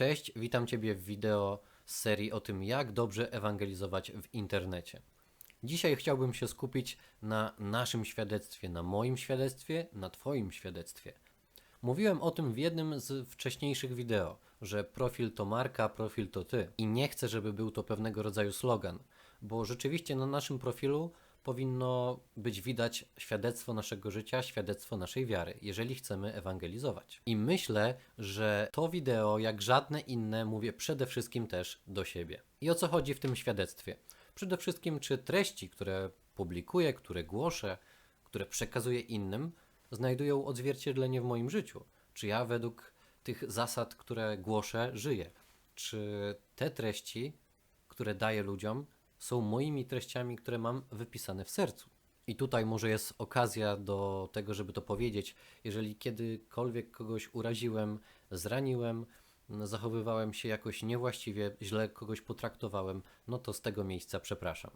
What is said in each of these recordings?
Cześć, witam Ciebie w wideo z serii o tym, jak dobrze ewangelizować w internecie. Dzisiaj chciałbym się skupić na naszym świadectwie, na moim świadectwie, na Twoim świadectwie. Mówiłem o tym w jednym z wcześniejszych wideo, że profil to marka, profil to ty. I nie chcę, żeby był to pewnego rodzaju slogan, bo rzeczywiście na naszym profilu powinno być widać świadectwo naszego życia, świadectwo naszej wiary, jeżeli chcemy ewangelizować. I myślę, że to wideo, jak żadne inne, mówię przede wszystkim też do siebie. I o co chodzi w tym świadectwie? Przede wszystkim, czy treści, które publikuję, które głoszę, które przekazuję innym, znajdują odzwierciedlenie w moim życiu? Czy ja według tych zasad, które głoszę, żyję? Czy te treści, które daję ludziom, są moimi treściami, które mam wypisane w sercu? I tutaj może jest okazja do tego, żeby to powiedzieć. Jeżeli kiedykolwiek kogoś uraziłem, zraniłem, zachowywałem się jakoś niewłaściwie, źle kogoś potraktowałem, no to z tego miejsca przepraszam.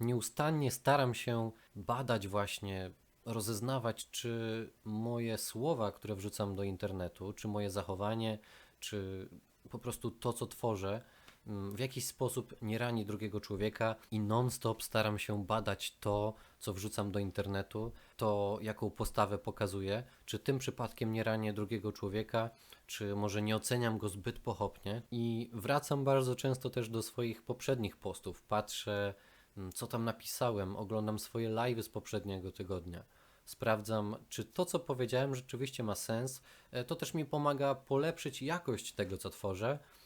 Nieustannie staram się badać właśnie, rozeznawać, czy moje słowa, które wrzucam do internetu, czy moje zachowanie, czy po prostu to, co tworzę, w jakiś sposób nie rani drugiego człowieka i non-stop staram się badać to, co wrzucam do internetu, to jaką postawę pokazuję, czy tym przypadkiem nie ranię drugiego człowieka, czy może nie oceniam go zbyt pochopnie i wracam bardzo często też do swoich poprzednich postów, patrzę mm, co tam napisałem, oglądam swoje live'y z poprzedniego tygodnia. Sprawdzam, czy to, co powiedziałem, rzeczywiście ma sens. E, To też mi pomaga polepszyć jakość tego, co tworzę, mm,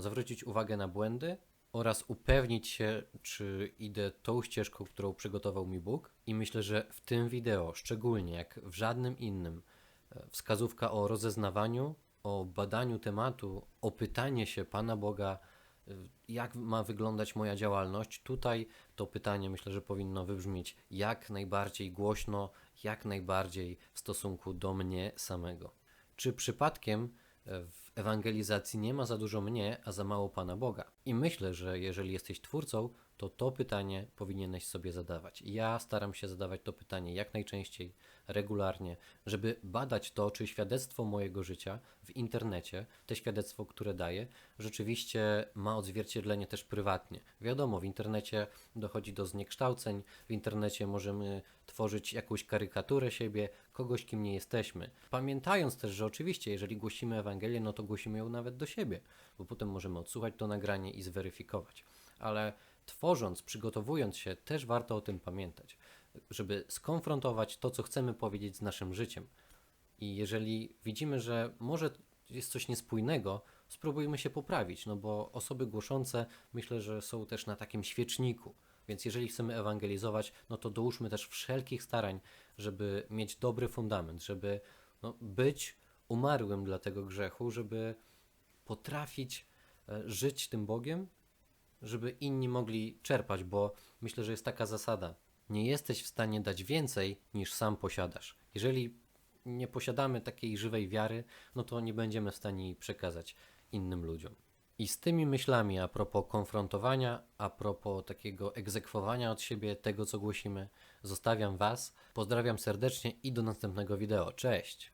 zwrócić uwagę na błędy oraz upewnić się, czy idę tą ścieżką, którą przygotował mi Bóg. I myślę, że w tym wideo, szczególnie jak w żadnym innym, e, wskazówka o rozeznawaniu, o badaniu tematu, o pytanie się Pana Boga, y, jak ma wyglądać moja działalność. Tutaj to pytanie myślę, że powinno wybrzmieć jak najbardziej głośno, jak najbardziej w stosunku do mnie samego. Czy przypadkiem e, w ewangelizacji nie ma za dużo mnie, a za mało Pana Boga? I myślę, że jeżeli jesteś twórcą, to to pytanie powinieneś sobie zadawać. Ja staram się zadawać to pytanie jak najczęściej, regularnie, żeby badać to, czy świadectwo mojego życia w internecie, te świadectwo, które daję, rzeczywiście ma odzwierciedlenie też prywatnie. Wiadomo, w internecie dochodzi do zniekształceń, w internecie możemy tworzyć jakąś karykaturę siebie, kogoś, kim nie jesteśmy. Pamiętając też, że oczywiście, jeżeli głosimy Ewangelię, no to głosimy ją nawet do siebie, bo potem możemy odsłuchać to nagranie i zweryfikować. Ale tworząc, przygotowując się, też warto o tym pamiętać, żeby skonfrontować to, co chcemy powiedzieć z naszym życiem. I jeżeli widzimy, że może jest coś niespójnego, spróbujmy się poprawić, no bo osoby głoszące myślę, że są też na takim świeczniku. Więc jeżeli chcemy ewangelizować, no to dołóżmy też wszelkich starań, żeby mieć dobry fundament, żeby no, być umarłym dla tego grzechu, żeby potrafić e, żyć tym Bogiem, żeby inni mogli czerpać, bo myślę, że jest taka zasada. Nie jesteś w stanie dać więcej niż sam posiadasz. Jeżeli nie posiadamy takiej żywej wiary, no to nie będziemy w stanie jej przekazać innym ludziom. I z tymi myślami a propos konfrontowania, a propos takiego egzekwowania od siebie tego, co głosimy, zostawiam Was. Pozdrawiam serdecznie i do następnego wideo. Cześć!